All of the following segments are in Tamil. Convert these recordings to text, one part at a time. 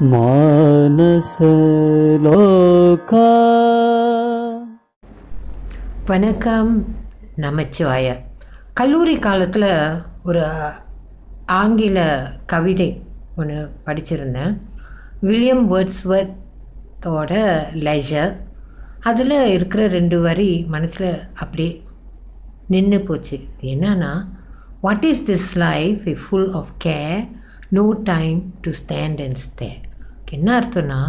மானசலோகா. வணக்கம் நமச்சிவாய. கல்லூரி காலத்தில் ஒரு ஆங்கில கவிதை ஒன்று படிச்சிருந்தேன். வில்லியம் வேர்ட்ஸ்வர்த்தோட லெஜர் அதில் இருக்கிற ரெண்டு வரி மனசில் அப்படியே நின்று போச்சு. என்னன்னா what is this life if full of care no time to stand and stay என்ன அர்த்தம்னா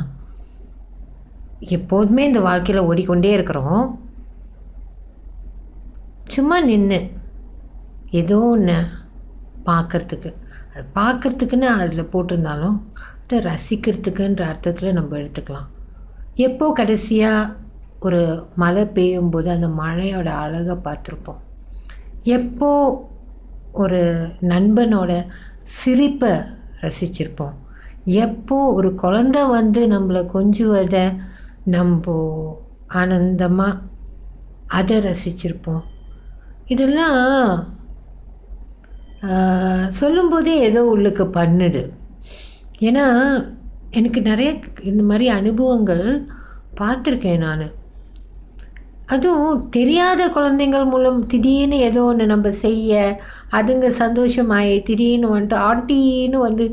எப்போதுமே இந்த வாழ்க்கையில் ஓடிக்கொண்டே இருக்கிறோம். சும்மா நின்று ஏதோ ஒன்று பார்க்குறதுக்கு அது பார்க்குறதுக்குன்னு அதில் போட்டிருந்தாலும் அதை ரசிக்கிறதுக்குன்ற அர்த்தத்தில் நம்ம எடுத்துக்கலாம். எப்போ கடைசியாக ஒரு மழை பெய்யும் போது அந்த மழையோட அழகை பார்த்துருப்போம். எப்போ ஒரு நண்பனோட சிரிப்பை ரசிச்சிருப்போம். எப்போ ஒரு குழந்த வந்து நம்மளை கொஞ்சுவதை நம்ம ஆனந்தமாக அதை ரசிச்சிருப்போம். இதெல்லாம் சொல்லும்போதே ஏதோ உள்ளுக்கு பண்ணுது. ஏன்னா எனக்கு நிறைய இந்த மாதிரி அனுபவங்கள் பார்த்துருக்கேன் நான். அதுவும் தெரியாத குழந்தைங்கள் மூலம் திடீர்னு ஏதோ ஒன்று நம்ம செய்ய அதுங்க சந்தோஷமாயி திடீர்னு வந்துட்டு ஆண்டின்னு வந்து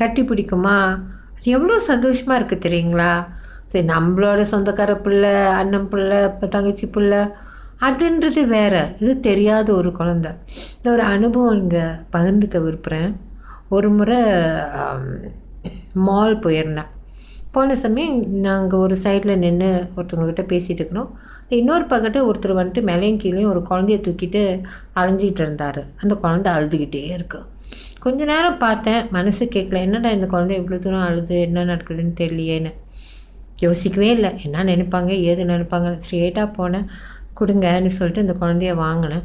கட்டி பிடிக்குமா? அது எவ்வளோ சந்தோஷமாக இருக்குது தெரியுங்களா? சரி நம்மளோட சொந்தக்கார பிள்ளை அண்ணன் பிள்ளை இப்போ தங்கச்சி பிள்ளை அதுன்றது வேறு. இது தெரியாத ஒரு குழந்த. இந்த ஒரு அனுபவம் இங்கே பகிர்ந்துக்க விருப்புகிறேன் ஒரு முறை மால் போயிருந்தேன். போன சமயம் நாங்கள் ஒரு சைடில் நின்று ஒருத்தவங்கக்கிட்ட பேசிகிட்டு இருக்கிறோம். இன்னொரு பக்கத்து ஒருத்தர் வந்துட்டு மேலேயும் கீழேயும் ஒரு குழந்தைய தூக்கிட்டு அலைஞ்சிக்கிட்டு இருந்தார். அந்த குழந்தை அழுதுகிட்டே இருக்கு. கொஞ்ச நேரம் பார்த்தேன் மனசு கேட்கல. என்னடா இந்த குழந்தை இவ்வளோ தூரம் அழுது என்ன நடக்குதுன்னு தெரியலையேன்னு யோசிக்கவே இல்லை. என்ன நினைப்பாங்க ஏது நினைப்பாங்க. ஸ்ட்ரெயிட்டாக போனேன். கொடுங்கன்னு சொல்லிட்டு இந்த குழந்தைய வாங்கினேன்.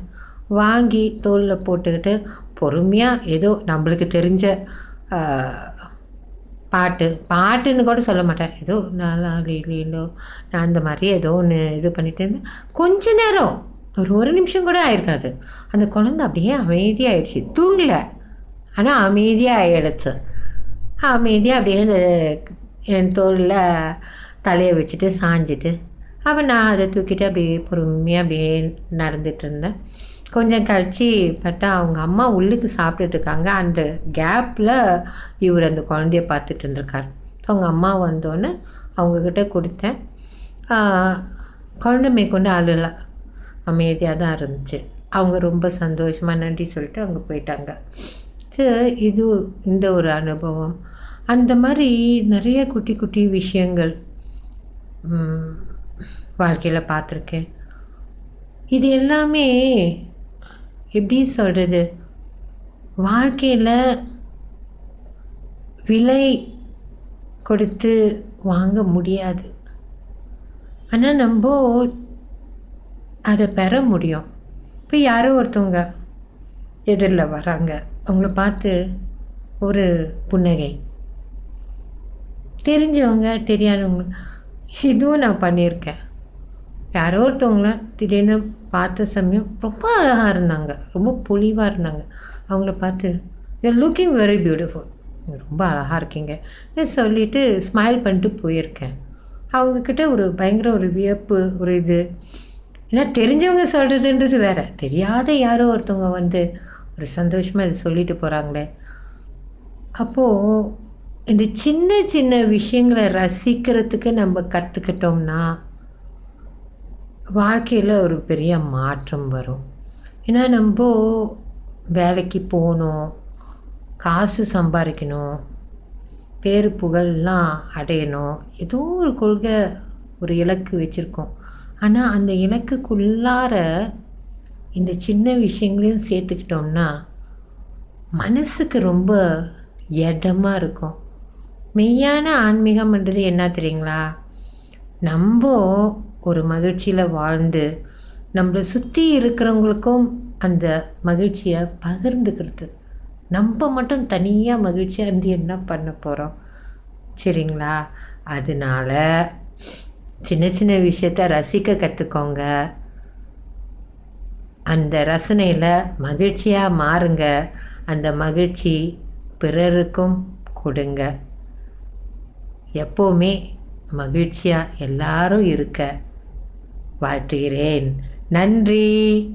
வாங்கி தோலில் போட்டுக்கிட்டு பொறுமையாக ஏதோ நம்மளுக்கு தெரிஞ்ச பாட்டு. பாட்டுன்னு கூட சொல்ல மாட்டேன். ஏதோ நல்லா லீலோ நான் அந்த மாதிரி ஏதோ ஒன்று இது பண்ணிட்டு இருந்தேன். கொஞ்ச நேரம். ஒரு ஒரு நிமிஷம் கூட ஆயிருக்காது. அந்த குழந்தை அப்படியே அமைதியாகிடுச்சு தூங்கலை. ஆனால் அமைதியாக ஆகிடுச்சு அமைதியாக அப்படியே அந்த என் தோளில் தலையை வச்சுட்டு சாஞ்சிட்டு அப்போ நான் அதை தூக்கிட்டு அப்படியே பொறுமையாக அப்படியே நடந்துகிட்டு இருந்தேன். கொஞ்சம் கழித்து பார்த்தா அவங்க அம்மா உள்ளுக்கு சாப்பிட்டுட்டு இருக்காங்க. அந்த கேப்பில் இவர் அந்த குழந்தைய பார்த்துட்டு இருந்திருக்கார். அவங்க அம்மா வந்தோடனே அவங்கக்கிட்ட கொடுத்தேன். குழந்தை மேற்கொண்டு அழுல அமைதியாக தான் இருந்துச்சு. அவங்க ரொம்ப சந்தோஷமாக நன்றி சொல்லிட்டு அவங்க போயிட்டாங்க. சரி இது இந்த ஒரு அனுபவம். அந்த மாதிரி நிறைய குட்டி குட்டி விஷயங்கள் வாழ்க்கையில் பார்த்துருக்கேன். இது எல்லாமே எப்படி சொல்கிறது வாழ்க்கையில் விலை கொடுத்து வாங்க முடியாது. ஆனால் நம்ம அதை பெற முடியும். இப்போ யாரோ ஒருத்தவங்க எதிரில் வராங்க. அவங்கள பார்த்து ஒரு புன்னகை. தெரிஞ்சவங்க தெரியாதவங்க இதுவும் நான் பண்ணியிருக்கேன். யாரோ ஒருத்தவங்கள திடீர்னு பார்த்த சமயம் ரொம்ப அழகாக இருந்தாங்க. ரொம்ப பொலிவாக இருந்தாங்க. அவங்கள பார்த்து யூ லுக்கிங் வெரி பியூட்டிஃபுல் ரொம்ப அழகாக இருக்கீங்க. சொல்லிவிட்டு ஸ்மைல் பண்ணிட்டு போயிருக்கேன். அவங்கக்கிட்ட ஒரு பயங்கர ஒரு வியப்பு ஒரு இது. ஏன்னா தெரிஞ்சவங்க சொல்கிறதுன்றது வேறு. தெரியாத யாரோ ஒருத்தவங்க வந்து ஒரு சந்தோஷமாக இது சொல்லிட்டு போகிறாங்களே அப்போது இந்த சின்ன சின்ன விஷயங்களை ரசிக்கிறதுக்கு நம்ம கற்றுக்கிட்டோம்னா வாழ்க்கையில் ஒரு பெரிய மாற்றம் வரும். ஏன்னா நம்ம வேலைக்கு போகணும் காசு சம்பாதிக்கணும் பேர் புகழ்லாம் அடையணும் ஏதோ ஒரு கொள்கை ஒரு இலக்கு வச்சுருக்கோம். ஆனால் அந்த இலக்குக்குள்ளார இந்த சின்ன விஷயங்களையும் சேர்த்துக்கிட்டோம்னா மனசுக்கு ரொம்ப எதமாக இருக்கும். மெய்யான ஆன்மீகம்ன்றது என்ன தெரியுங்களா? நம்ம ஒரு மகிழ்ச்சியில் வாழ்ந்து நம்மளை சுற்றி இருக்கிறவங்களுக்கும் அந்த மகிழ்ச்சியை பகிர்ந்துக்கிறது. நம்ம மட்டும் தனியாக மகிழ்ச்சியாக இருந்து என்ன பண்ண போகிறோம் சரிங்களா? அதனால சின்ன சின்ன விஷயத்த ரசிக்க கற்றுக்கோங்க அந்த ரசனையில் மகிழ்ச்சியாக மாறுங்க. அந்த மகிழ்ச்சி பிறருக்கும் கொடுங்க. எப்போவுமே மகிழ்ச்சியாக எல்லாரும் இருக்க வாழ்த்துகிறேன். நன்றி.